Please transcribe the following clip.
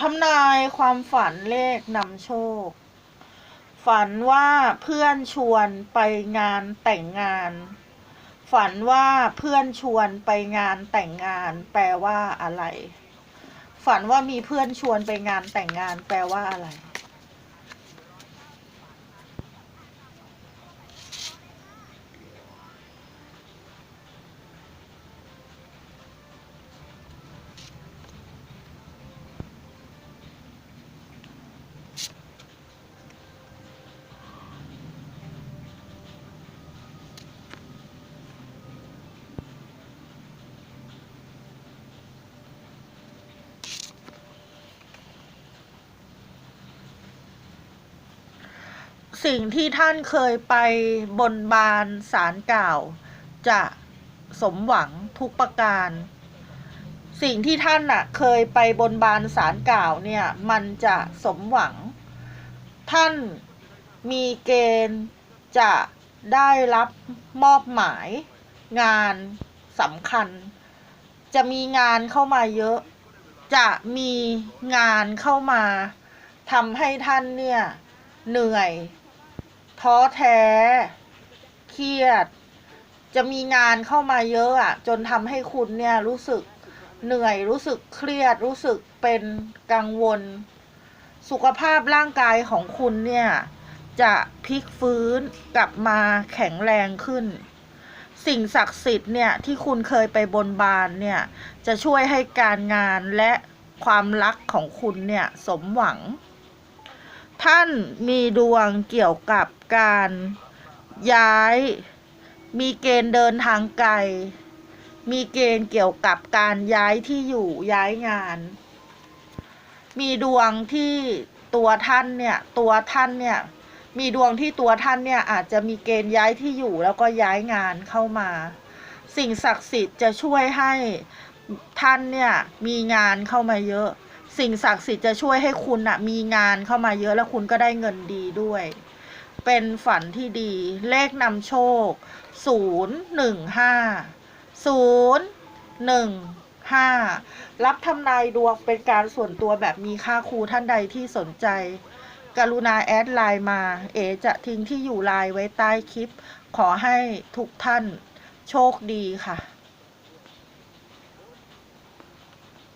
ทำนายความฝันเลขนำโชค ฝันว่าเพื่อนชวนไปงานแต่งงาน ฝันว่าเพื่อนชวนไปงานแต่งงาน แปลว่าอะไร ฝันว่ามีเพื่อนชวนไปงานแต่งงาน แปลว่าอะไร สิ่งที่ท่านเคยไปบนบานสารกล่าว จะสมหวังทุกประการ สิ่งที่ท่านน่ะเคยไปบนบานสารกล่าวเนี่ย มันจะสมหวัง ท่านมีเกณฑ์จะได้รับมอบหมายงานสำคัญ จะมีงานเข้ามาเยอะ จะมีงานเข้ามาทำให้ท่านเนี่ยเหนื่อย ท้อแท้ เครียด จะมีงานเข้ามาเยอะอะจนทำให้คุณเนี่ยรู้สึกเหนื่อยรู้สึกเครียด รู้สึกเป็นกังวล สุขภาพร่างกายของคุณเนี่ย จะพลิกฟื้นกลับมาแข็งแรงขึ้น สิ่งศักดิ์สิทธิ์เนี่ยที่คุณเคยไปบนบานเนี่ย จะช่วยให้การงานและความรักของคุณเนี่ยสมหวัง ท่านมีดวงเกี่ยวกับการย้าย มีเกณฑ์เดินทางไกล มีเกณฑ์เกี่ยวกับการย้ายที่อยู่ย้ายงาน มีดวงที่ตัวท่านเนี่ย ตัวท่านเนี่ย มีดวงที่ตัวท่านเนี่ยอาจจะมีเกณฑ์ย้ายที่อยู่แล้วก็ย้ายงานเข้ามา สิ่งศักดิ์สิทธิ์จะช่วยให้ท่านเนี่ยมีงานเข้ามาเยอะ สิ่งศักดิ์สิทธิ์จะช่วยให้คุณอะมีงานเข้ามาเยอะแล้วคุณก็ได้เงินดีด้วย เป็นฝันที่ดี เลขนำโชคศูนย์หนึ่งห้าศูนย์หนึ่งห้ารับทำนายดวงเป็นการส่วนตัวแบบมีค่าครูท่านใดที่สนใจ กรุณาแอดไลน์มา เอจะทิ้งที่อยู่ไลน์ไว้ใต้คลิป ขอให้ทุกท่านโชคดีค่ะ